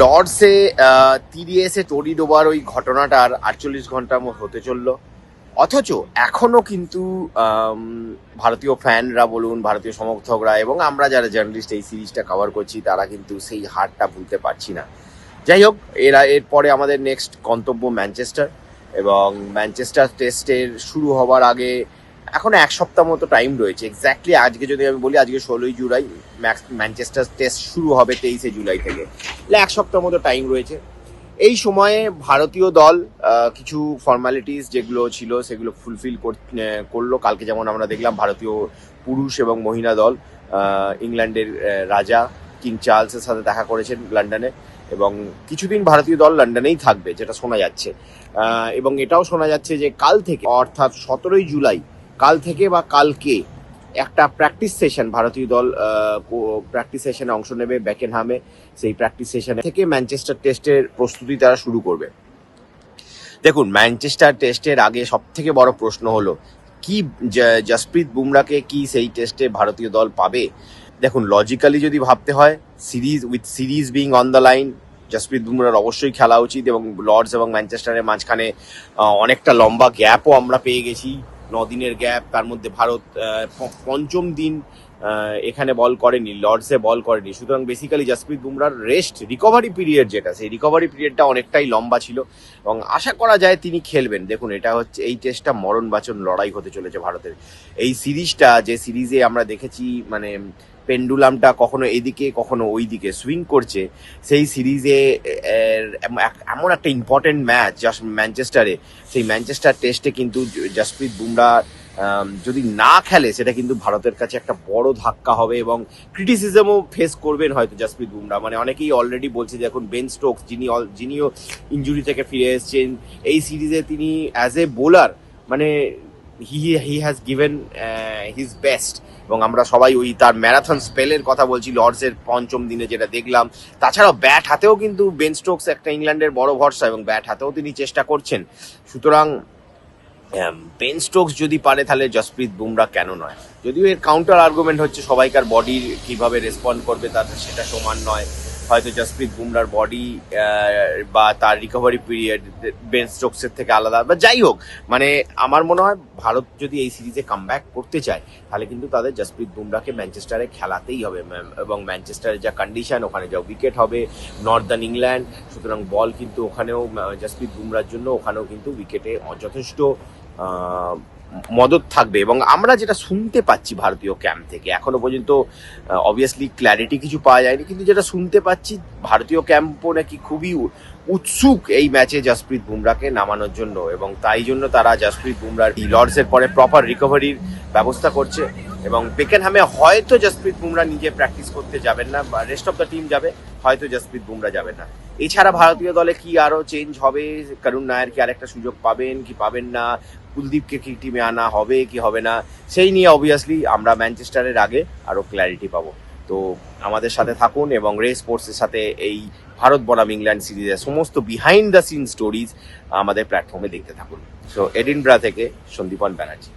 লর্ডসে তীরে এসে তড়ি ডোবার ওই ঘটনাটার আটচল্লিশ ঘণ্টা হতে চলল। অথচ এখনও কিন্তু ভারতীয় ফ্যানরা বলুন, ভারতীয় সমর্থকরা এবং আমরা যারা জার্নালিস্ট এই সিরিজটা কভার করছি, তারা কিন্তু সেই হারটা ভুলতে পারছি না। যাই হোক, এরা, এরপরে আমাদের নেক্সট গন্তব্য ম্যানচেস্টার এবং ম্যানচেস্টার টেস্টের শুরু হবার আগে এখন এক সপ্তাহ মতো টাইম রয়েছে। এক্স্যাক্টলি আজকে যদি আমি বলি, আজকে ষোলোই জুলাই ম্যানচেস্টার টেস্ট শুরু হবে তেইশে জুলাই থেকে। এক সপ্তাহ মতো টাইম রয়েছে। এই সময়ে ভারতীয় দল কিছু ফর্মালিটিস যেগুলো ছিল সেগুলো ফুলফিল করল। কালকে যেমন আমরা দেখলাম ভারতীয় পুরুষ এবং মহিলা দল ইংল্যান্ডের রাজা কিং চার্লসের সাথে দেখা করেছেন লন্ডনে এবং কিছুদিন ভারতীয় দল লন্ডনেই থাকবে, যেটা শোনা যাচ্ছে। এবং এটাও শোনা যাচ্ছে যে কাল থেকে, অর্থাৎ সতেরোই জুলাই, কাল থেকে বা কালকে একটা প্র্যাকটিস সেশন ভারতীয় দল প্র্যাকটিস সেশনে অংশ নেবে ব্যাকেনহামে সেই প্র্যাকটিস সেশন থেকে ম্যানচেস্টার টেস্টের প্রস্তুতি তারা শুরু করবে। দেখুন ম্যানচেস্টার টেস্টের আগে সব থেকে বড় প্রশ্ন হলো, কি জসপ্রীত বুমরাকে কি সেই টেস্টে ভারতীয় দল পাবে? দেখুন লজিক্যালি যদি ভাবতে হয় series with series being on the line Jasprit বুমরার অবশ্যই খেলা উচিত এবং লর্ডস এবং ম্যানচেস্টারের মাঝখানে অনেকটা লম্বা গ্যাপও আমরা পেয়ে গেছি। দিনের গ্যাপ তার মধ্যে ভারত পঞ্চম দিন এখানে বল করেনি লর্ডসে বল করেনি। সুতরাং বেসিক্যালি জসপ্রীত বুমরার রেস্ট রিকভারি পিরিয়ড যেটা, সেই রিকভারি পিরিয়ডটা অনেকটাই লম্বা ছিল এবং আশা করা যায় তিনি খেলবেন। দেখুন, এটা হচ্ছে, এই টেস্টটা মরণ বাচন লড়াই হতে চলেছে ভারতের। এই সিরিজটা, যে সিরিজে আমরা দেখেছি মানে পেন্ডুলামটা কখনো এদিকে, কখনো ওই দিকে সুইং করছে, সেই সিরিজে এমন একটা ইম্পর্টেন্ট ম্যাচ জাস্ট ম্যানচেস্টারে সেই ম্যানচেস্টার টেস্টে কিন্তু জাসপ্রীত বুমরা যদি না খেলে, সেটা কিন্তু ভারতের কাছে একটা বড় ধাক্কা হবে এবং ক্রিটিসিজমও ফেস করবেন হয়তো জসপ্রীত বুমরা মানে অনেকেই অলরেডি বলছে যে এখন বেন স্টোকস যিনি যিনিও ইঞ্জুরি থেকে ফিরে এসেছেন, এই সিরিজে তিনি অ্যাজ এ বোলার মানে he he has given his best এবং আমরা সবাই ওই তার ম্যারাথন স্পেলের কথা বলছি লর্ডসের পঞ্চম দিনে যেটা দেখলাম। তাছাড়াও ব্যাট হাতেও কিন্তু বেন স্টোকস একটা ইংল্যান্ডের বড় ভরসা এবং ব্যাট হাতেও তিনি চেষ্টা করছেন। সুতরাং আম, স্ট্রোকস যদি পারে তাহলে জসপ্রীত বুমরা কেন নয়? যদিও এর কাউন্টার আর্গুমেন্ট হচ্ছে সবাইকার বডির কীভাবে রেসপন্ড করবে তার সেটা সমান নয়। হয়তো জসপ্রীত বুমরার বডি বা তার রিকভারি পিরিয়ড বেন স্টোকসের থেকে আলাদা, বা যাই হোক মানে আমার মনে হয় ভারত যদি এই সিরিজে কামব্যাক করতে চায়, তাহলে কিন্তু তাদের জসপ্রীত বুমরাকে ম্যানচেস্টারে খেলাতেই হবে এবং ম্যানচেস্টারের যা কন্ডিশন ওখানে যা উইকেট হবে নর্দার্ন ইংল্যান্ড সুতরাং বল কিন্তু ওখানেও জসপ্রীত বুমরার জন্য ওখানেও কিন্তু উইকেটে যথেষ্ট মদত থাকবে। এবং আমরা যেটা শুনতে পাচ্ছি ভারতীয় ক্যাম্প থেকে, এখনও পর্যন্ত অবভিয়াসলি ক্ল্যারিটি কিছু পাওয়া যায়নি, কিন্তু যেটা শুনতে পাচ্ছি, ভারতীয় ক্যাম্পও নাকি খুবই উৎসুক এই ম্যাচে জসপ্রীত বুমরাকে নামানোর জন্য, এবং তাই জন্য তারা জসপ্রীত বুমরার লর্ডসের পরে প্রপার রিকভারির ব্যবস্থা করছে। এবং বেকেনহামে হয়তো জসপ্রীত বুমরা নিজে প্র্যাকটিস করতে যাবেন না, বা রেস্ট অফ দ্য টিম যাবে, হয়তো জসপ্রীত বুমরা যাবেন না। এছাড়া ভারতীয় দলে কি আরও চেঞ্জ হবে? করুণ নায়ার কি আরেকটা সুযোগ পাবেন, কি পাবেন না? কুলদীপকে কি টিমে আনা হবে, কি হবে না? সেই নিয়ে অবভিয়াসলি আমরা ম্যানচেস্টারের আগে আরও ক্ল্যারিটি পাবো। তো আমাদের সাথে থাকুন এবং রে স্পোর্টসের সাথে এই ভারত বনাম ইংল্যান্ড সিরিজের সমস্ত বিহাইন্ড দ্য সিন স্টোরিজ আমাদের প্ল্যাটফর্মে দেখতে থাকুন। সো এডিনব্রা থেকে সন্দীপন ব্যানার্জি।